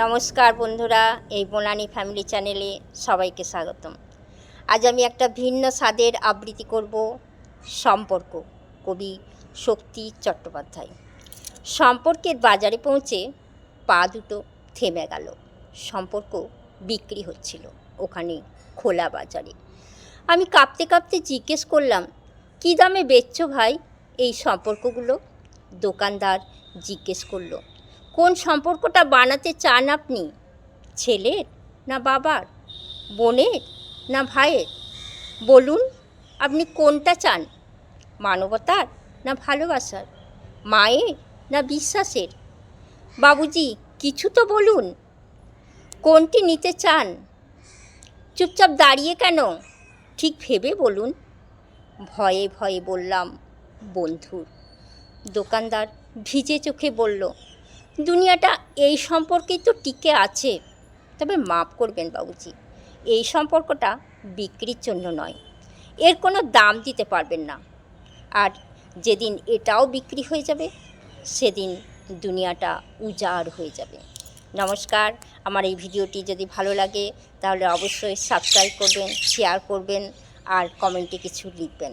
নমস্কার বন্ধুরা, এই বনানী ফ্যামিলি চ্যানেলে সবাইকে স্বাগতম। আজ আমি একটা ভিন্ন স্বাদের আবৃত্তি করব, সম্পর্ক, কবি শক্তি চট্টোপাধ্যায়। সম্পর্কের বাজারে পৌঁছে পা দুটো থেমে গেল। সম্পর্ক বিক্রি হচ্ছিল ওখানে খোলা বাজারে। আমি কাঁপতে কাঁপতে জিজ্ঞেস করলাম, কী দামে বেচছো ভাই এই সম্পর্কগুলো? দোকানদার জিজ্ঞেস করল কোন সম্পর্কটা বানাতে চান আপনি? ছেলের না বাবার? বোনের না ভাইয়ের? বলুন, আপনি কোনটা চান? মানবতার না ভালোবাসার? মায়ের না বিশ্বাসের? বাবুজি, কিছু তো বলুন। কোনটি নিতে চান? চুপচাপ দাঁড়িয়ে কেন? ঠিক ভেবে বলুন। ভয়ে ভয়ে বললাম, বন্ধুর। দোকানদার ভিজে চোখে বলল দুনিয়াটা এই সম্পর্কেই তো টিকে আছে। তবে মাপ করবেন বাবুজি, এই সম্পর্কটা বিক্রির জন্য নয়। এর কোনো দাম দিতে পারবেন না। আর যেদিন এটাও বিক্রি হয়ে যাবে, সেদিন দুনিয়াটা উজাড় হয়ে যাবে। নমস্কার, আমার এই ভিডিওটি যদি ভালো লাগে, তাহলে অবশ্যই সাবস্ক্রাইব করবেন শেয়ার করবেন, আর কমেন্টে কিছু লিখবেন।